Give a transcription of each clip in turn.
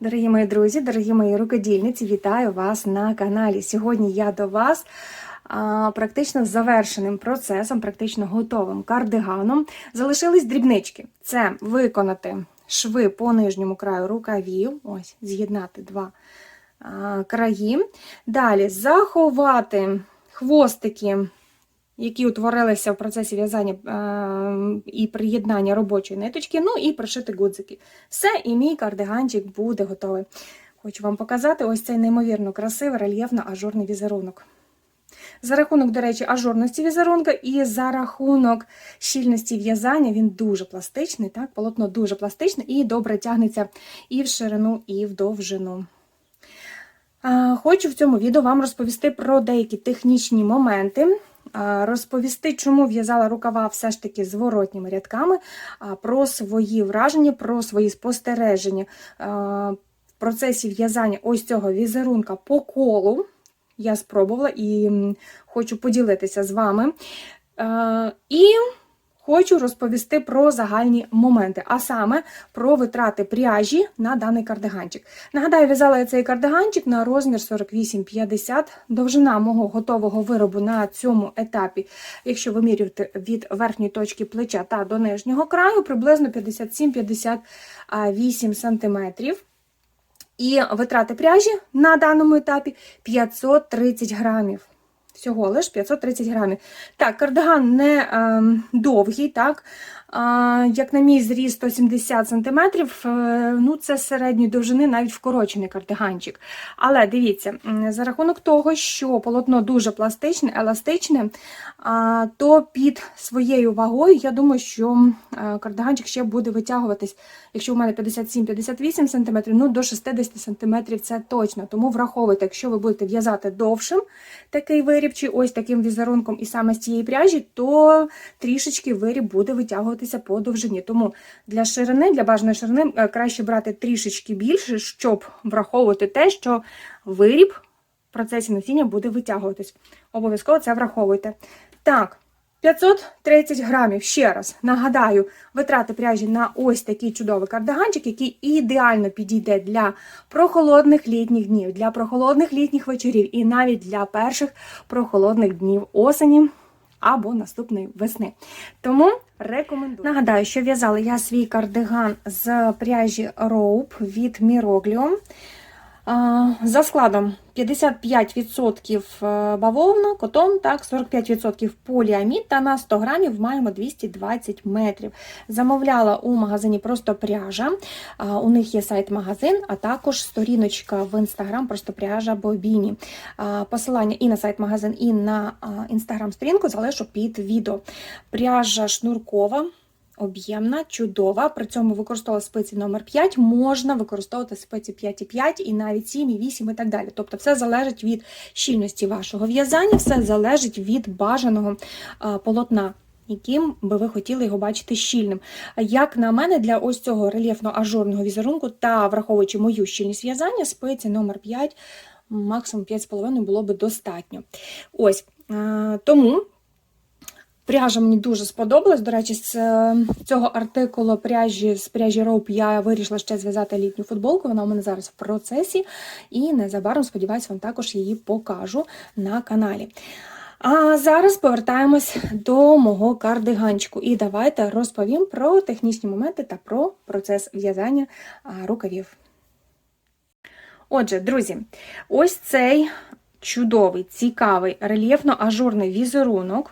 Дорогі мої друзі, дорогі мої рукодільниці, вітаю вас на каналі. Сьогодні я до вас а, практично завершеним процесом, практично готовим кардиганом. Залишились дрібнички. Це виконати шви по нижньому краю рукавів, ось, з'єднати два а, краї. Далі заховати хвостики які утворилися в процесі в'язання е, і приєднання робочої ниточки, ну і пришити гудзики. Все, і мій кардиганчик буде готовий. Хочу вам показати ось цей неймовірно красивий рельєфно-ажурний візерунок. За рахунок, до речі, ажурності візерунка і за рахунок щільності в'язання він дуже пластичний, так, полотно дуже пластичне і добре тягнеться і в ширину, і в довжину. Хочу в цьому відео вам розповісти про деякі технічні моменти, розповісти, чому в'язала рукава все ж таки зворотніми рядками, про свої враження, про свої спостереження в процесі в'язання ось цього візерунка по колу. Я спробувала і хочу поділитися з вами. І хочу розповісти про загальні моменти, а саме про витрати пряжі на даний кардиганчик. Нагадаю, в'язала я цей кардиганчик на розмір 48-50. Довжина мого готового виробу на цьому етапі, якщо вимірювати від верхньої точки плеча та до нижнього краю, приблизно 57-58 см. І витрати пряжі на даному етапі 530 грамів. Всього лиш 530 грамів. Так, кардиган не е, довгий, так. А, як на мій зріст 170 см, е, ну це середньої довжини, навіть вкорочений кардиганчик. Але дивіться, за рахунок того, що полотно дуже пластичне, еластичне, а, то під своєю вагою, я думаю, що е, кардиганчик ще буде витягуватись, якщо у мене 57-58 см, ну до 60 см це точно. Тому враховуйте, якщо ви будете в'язати довшим такий виріб, чи ось таким візерунком і саме з цієї пряжі, то трішечки виріб буде витягуватися по довжині. Тому для ширини, для бажаної ширини е, краще брати трішечки більше, щоб враховувати те, що виріб в процесі носіння буде витягуватись. Обов'язково це враховуйте. Так. 530 грамів, ще раз нагадаю, витрати пряжі на ось такий чудовий кардиганчик, який ідеально підійде для прохолодних літніх днів, для прохолодних літніх вечорів і навіть для перших прохолодних днів осені або наступної весни. Тому рекомендую. Нагадаю, що в'язала я свій кардиган з пряжі Rope від Miroglio. За складом 55% е, бавовна, котон, так, 45% поліамід та на 100 грамів маємо 220 метрів. Замовляла у магазині просто пряжа. У них є сайт-магазин, а також сторіночка в інстаграм, просто пряжа Бобіні. Посилання і на сайт-магазин, і на інстаграм-сторінку залишу під відео. Пряжа шнуркова. Об'ємна, чудова, при цьому використовувала спиці номер 5 можна використовувати спиці 5,5 і навіть 7, і 8 і так далі. Тобто все залежить від щільності вашого в'язання, все залежить від бажаного полотна. Яким би ви хотіли його бачити щільним. Як на мене, для ось цього рельєфно-ажурного візерунку та враховуючи мою щільність в'язання, спиці номер 5 максимум 5,5 було би достатньо. Ось, Тому Пряжа мені дуже сподобалась. До речі, з е, цього артикулу пряжі з пряжі Rope я вирішила ще зв'язати літню футболку. Вона у мене зараз в процесі, і незабаром, сподіваюся, вам також її покажу на каналі. А зараз повертаємось до мого кардиганчику. І давайте розповім про технічні моменти та про процес в'язання рукавів. Отже, друзі, ось цей чудовий, цікавий рельєфно-ажурний візерунок.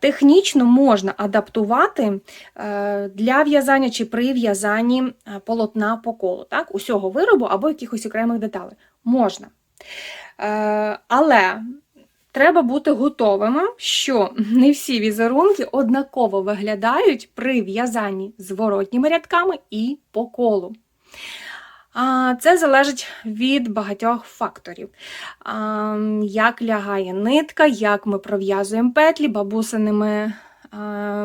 Технічно можна адаптувати е, для в'язання чи при в'язанні е, полотна по колу, так? усього виробу або якихось окремих деталей. Можна. Е, але треба бути готовими, що не всі візерунки однаково виглядають при в'язанні зворотніми рядками і по колу. Це залежить від багатьох факторів. Як лягає нитка, як ми пров'язуємо петлі бабусиними.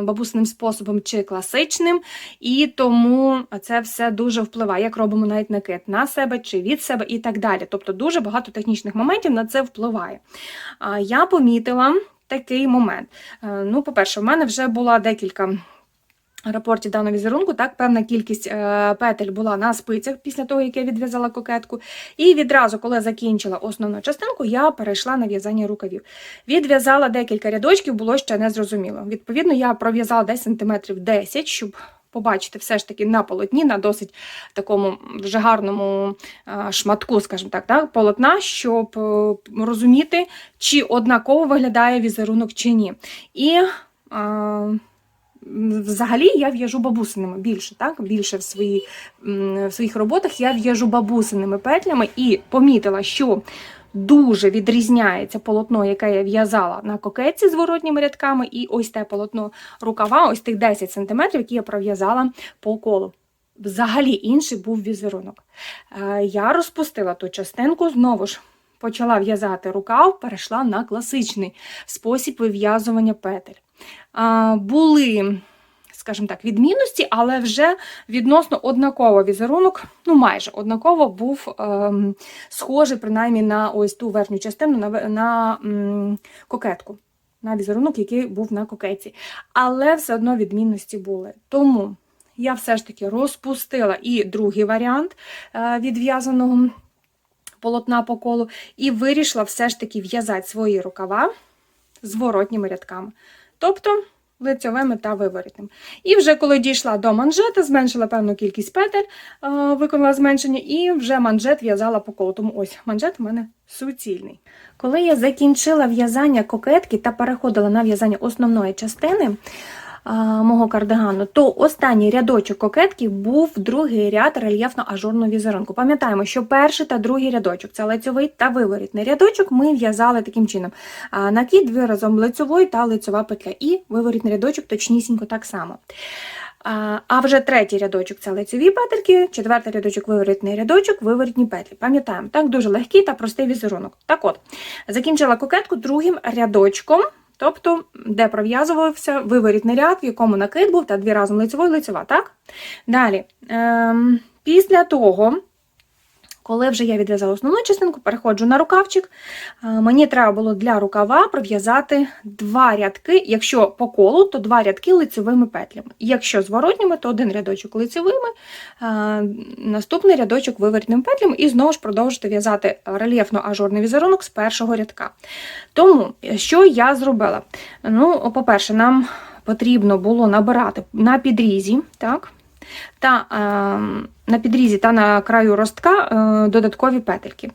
Бабусним способом чи класичним, і тому це все дуже впливає, як робимо навіть накид на себе чи від себе і так далі. Тобто дуже багато технічних моментів на це впливає. Я помітила такий момент. Е, ну, По-перше, в мене вже була декілька рапорті даного візерунку, так, певна кількість е, петель була на спицях після того, як я відв'язала кокетку. І відразу, коли закінчила основну частинку, я перейшла на в'язання рукавів. Відв'язала декілька рядочків, було ще не зрозуміло. Відповідно, я пров'язала десь сантиметрів 10, щоб побачити все ж таки на полотні, на досить такому вже гарному е, шматку, скажімо так, так, полотна, щоб е, розуміти, чи однаково виглядає візерунок чи ні. І е, Взагалі я в'яжу бабусиними більше, так? Більше в, свої, в своїх роботах я в'яжу бабусиними петлями і помітила, що дуже відрізняється полотно, яке я в'язала на кокетці з воротніми рядками, і ось те полотно рукава, ось тих 10 см, які я пров'язала по колу. Взагалі інший був візерунок. Е, Я розпустила ту частинку, знову ж почала в'язати рукав, перейшла на класичний спосіб вив'язування петель. Були, скажімо так, відмінності, але вже відносно однаково візерунок, ну майже однаково був ем, схожий принаймні на ось ту верхню частину на, на м, кокетку. На візерунок, який був на кокетці. Але все одно відмінності були. Тому я все ж таки розпустила і другий варіант е, відв'язаного полотна по колу, і вирішила все ж таки в'язати свої рукава зворотніми рядками. Тобто лицьовими та виворітними. І вже коли дійшла до манжета, зменшила певну кількість петель, е, виконала зменшення, і вже манжет в'язала по колу. Тому ось манжет у мене суцільний. Коли я закінчила в'язання кокетки та переходила на в'язання основної частини мого кардигану, то останній рядочок кокетки був другий ряд рельєфно-ажурного візерунку. Пам'ятаємо, що перший та другий рядочок це лицьовий та виворітний рядочок. Ми в'язали таким чином. Накид дві разом лицьовий та лицьова петля. І виворітний рядочок точнісінько так само. А вже третій рядочок це лицеві петельки, четвертий рядочок виворітний рядочок, виворітні петлі. Пам'ятаємо, так дуже легкий та простий візерунок. Так от, закінчила кокетку другим рядочком, тобто, де пров'язувався виворітний ряд, в якому накид був, та дві разом лицевої лицева, так? Далі, ем, після того. Коли вже я відв'язала основну частинку, переходжу на рукавчик. Мені треба було для рукава пров'язати два рядки. Якщо по колу, то два рядки лицевими петлями. Якщо зворотніми, то один рядочок лицевими, наступний рядочок виворітними петлями, і знову ж продовжити в'язати рельєфно-ажурний візерунок з першого рядка. Тому, що я зробила? Ну, по-перше, нам потрібно було набирати на підрізі, так? Та е, на підрізі та на краю ростка е, додаткові петельки.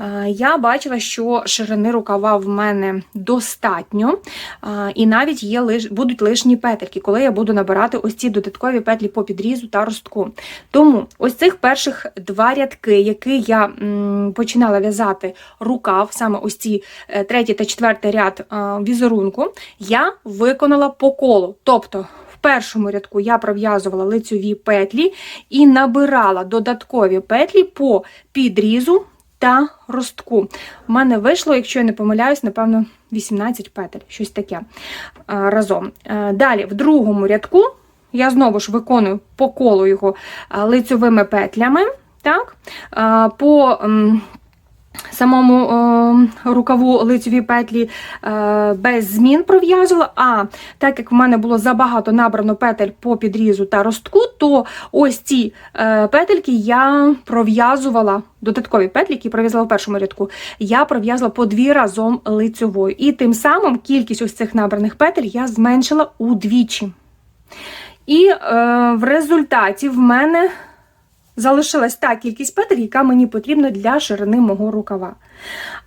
Е, я бачила, що ширини рукава в мене достатньо, і навіть є лиш, будуть лишні петельки, коли я буду набирати ось ці додаткові петлі по підрізу та ростку. Тому ось цих перших два рядки, які я починала в'язати рукав, саме ось ці третій та четвертий ряд візерунку, я виконала по колу. Тобто першому рядку я пров'язувала лицьові петлі і набирала додаткові петлі по підрізу та ростку. У мене вийшло, якщо я не помиляюсь, напевно, 18 петель, щось таке е, разом. Е, Далі, в другому рядку я знову ж виконую по колу його е, лицьовими петлями. Так? По самому е, рукаву лицеві петлі е, без змін пров'язувала. А так як в мене було забагато набрано петель по підрізу та ростку, то ось ці е, петельки я пров'язувала. Додаткові петлі, які пров'язала в першому рядку, я пров'язала по дві разом лицьовою. І тим самим кількість ось цих набраних петель я зменшила удвічі. І е, в результаті в мене залишилась та кількість петель, яка мені потрібна для ширини мого рукава.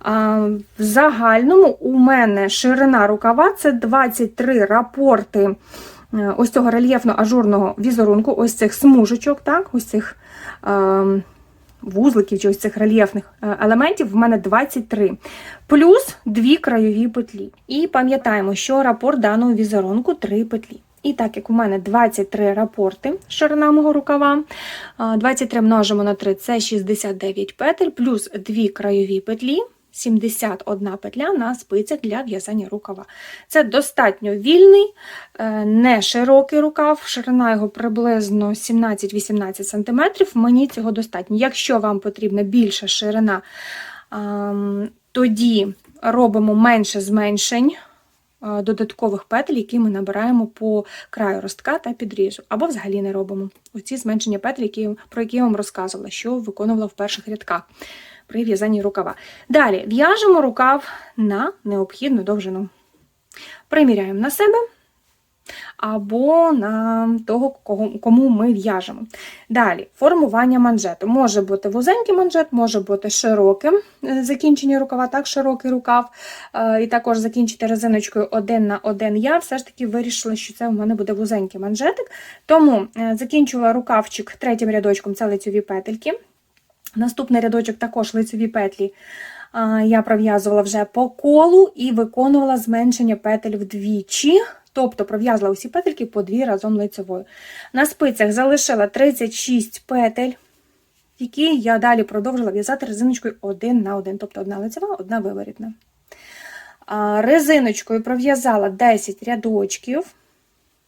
А, в загальному у мене ширина рукава це 23 рапорти е, ось цього рельєфно-ажурного візерунку, ось цих смужечок, так, ось цих. Е, Вузликів чи ось цих рельєфних е, елементів в мене 23, плюс дві краєві петлі. І пам'ятаємо, що рапорт даного візерунку 3 петлі. І так як у мене 23 рапорти ширина мого рукава, 23 множимо на 3 це 69 петель, плюс 2 краєві петлі, 71 петля на спицях для в'язання рукава. Це достатньо вільний, е, не широкий рукав, ширина його приблизно 17-18 см. Мені цього достатньо. Якщо вам потрібна більша ширина, тоді робимо менше зменшень додаткових петель, які ми набираємо по краю ростка та підрізу, або взагалі не робимо. Оці зменшення петель, які, про які я вам розказувала, що виконувала в перших рядках при в'язанні рукава. Далі в'яжемо рукав на необхідну довжину. Приміряємо на себе або на того, кому ми в'яжемо. Далі, формування манжету. Може бути вузенький манжет, може бути широким е, закінчення рукава, так, широкий рукав. Е, І також закінчити резиночкою один на один. Я все ж таки вирішила, що це у мене буде вузенький манжетик. Тому е, закінчила рукавчик третім рядочком, це лицьові петельки. Наступний рядочок також лицеві петлі. Я пров'язувала вже по колу і виконувала зменшення петель вдвічі. Тобто пров'язала усі петельки по дві разом лицевою. На спицях залишила 36 петель, які я далі продовжила в'язати резиночкою один на один. Тобто одна лицева, одна виворітна. Резиночкою пров'язала 10 рядочків.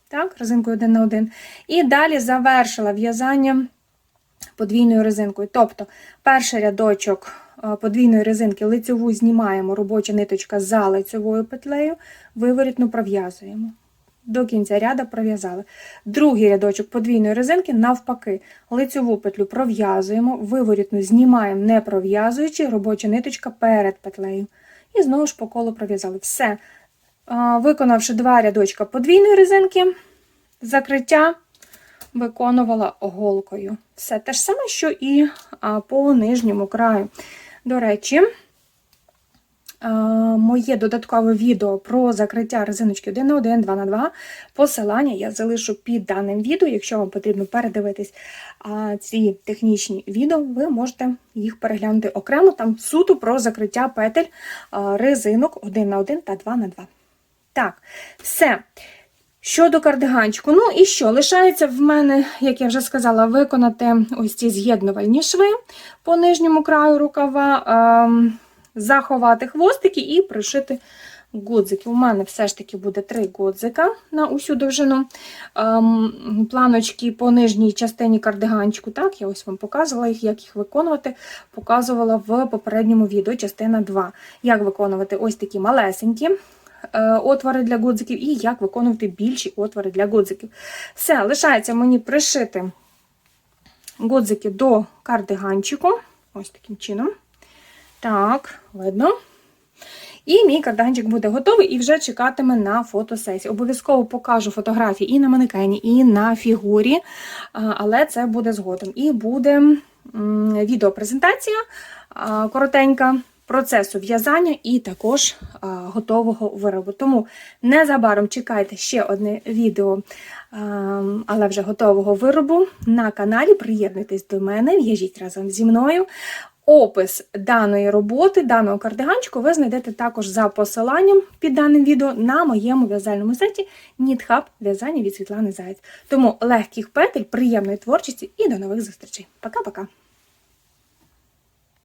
Так, резинкою один на один. І далі завершила в'язання подвійною резинкою. Тобто, перший рядочок подвійної резинки лицьову знімаємо, робоча ниточка за лицьовою петлею, виворітну пров'язуємо. До кінця ряда пров'язали. Другий рядочок подвійної резинки навпаки. Лицьову петлю пров'язуємо, виворітну знімаємо, не пров'язуючи, робоча ниточка перед петлею. І знову ж по колу пров'язали. Все. Е, Виконавши два рядочка подвійної резинки, закриття виконувала голкою. Все те ж саме, що і по нижньому краю. До речі, моє додаткове відео про закриття резиночки 1 на 1, 2 на 2 посилання я залишу під даним відео. Якщо вам потрібно передивитись ці технічні відео, ви можете їх переглянути окремо. Там суто про закриття петель резинок 1 на 1 та 2 на 2. Так, все. Щодо кардиганчику, ну і що? Лишається в мене, як я вже сказала, виконати ось ці з'єднувальні шви по нижньому краю рукава, ем, заховати хвостики і пришити гудзики. У мене все ж таки буде три гудзика на усю довжину. Ем, планочки по нижній частині кардиганчику, так, я ось вам показувала їх, як їх виконувати, показувала в попередньому відео, частина 2. Як виконувати ось такі малесенькі отвори для гудзиків і як виконувати більші отвори для гудзиків. Все, лишається мені пришити гудзики до кардиганчику. Ось таким чином. Так, видно. І мій кардиганчик буде готовий і вже чекатиме на фотосесію. Обов'язково покажу фотографії і на манекені, і на фігурі, але це буде згодом. І буде відеопрезентація коротенька процесу в'язання і також а, готового виробу. Тому незабаром чекайте ще одне відео, а, але вже готового виробу на каналі. Приєднуйтесь до мене, в'яжіть разом зі мною. Опис даної роботи, даного кардиганчику ви знайдете також за посиланням під даним відео на моєму в'язальному сайті NeedHub в'язання від Світлани Заєць. Тому легких петель, приємної творчості і до нових зустрічей. Пока-пока!